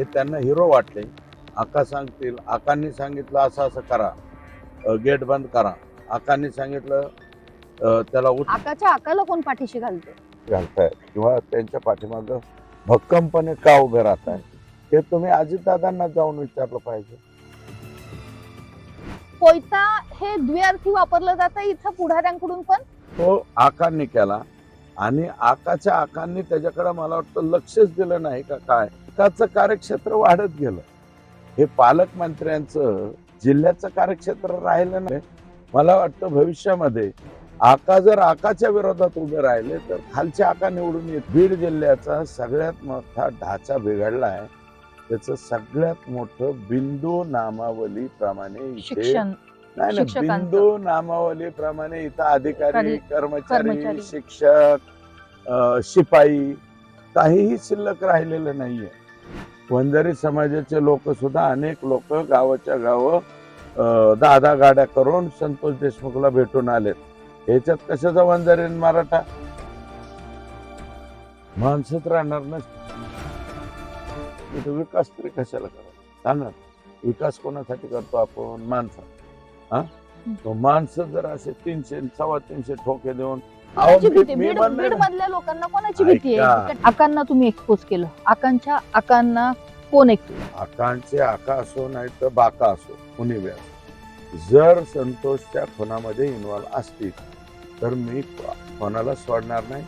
हे त्यांना हिरो वाटले. आका सांगतील आकांनी सांगितलं असं असं करा. गेट बंद करा. आकांनी सांगितलं त्याला उठ. आकाच्या आकाला कोण पाठीशी घालते? घालतायत किंवा त्यांच्या पाठीमागं भक्कमपणे का उभे राहताय? हे तुम्ही अजितदादांना जाऊन विचारलं पाहिजे. कोयता हे द्विअर्थी वापरलं जातं इथं पुढाऱ्यांकडून पण? तो आकांनी केला. आणि आकाच्या आकांनी त्याच्याकडे मला वाटतं लक्षच दिलं नाही का काय. त्याचं कार्यक्षेत्र वाढत गेलं. हे पालकमंत्र्यांचं जिल्ह्याचं कार्यक्षेत्र राहिलं नाही. मला वाटतं भविष्यामध्ये आका जर आकाच्या विरोधात उभे राहिले तर खालच्या आका निवडून येत. बीड जिल्ह्याचा सगळ्यात मोठा ढाचा बिघडला आहे. त्याचं सगळ्यात मोठं बिंदू नामावली प्रमाणे नाही नाही शिक्षकांचं. बिंदू नामावलीप्रमाणे इथं अधिकारी करी- कर्मचारी कर्मचारी. शिक्षक अं, शिपाई काहीही शिल्लक राहिलेलं नाहीये. वंजारी समाजाचे लोक सुद्धा अनेक लोक गावाच्या गाव दहा दहा गाड्या करून संतोष देशमुखला भेटून आलेत. ह्याच्यात कशाचा वंजारी आणि मराठा? माणसंच राहणार ना इथं विकास तरी कशाला करा सांगा विकास कोणासाठी करतो आपण? माणसा हा? तो माणसं जर असे तीनशे सव्वा तीनशे ठोके देऊन कोणाची भीती? बीड बीड. मधल्या लोकांना कोणाची भीती ऐका. आहे आकांना तुम्ही एक्सपोज केलं. आकांच्या आकांना कोण एक्सपोज आकांचे आका असो नाही तर बाका असो कुणी व्यास जर संतोषच्या खुनामध्ये इन्व्हॉल्व असतील तर मी कोणाला सोडणार नाही?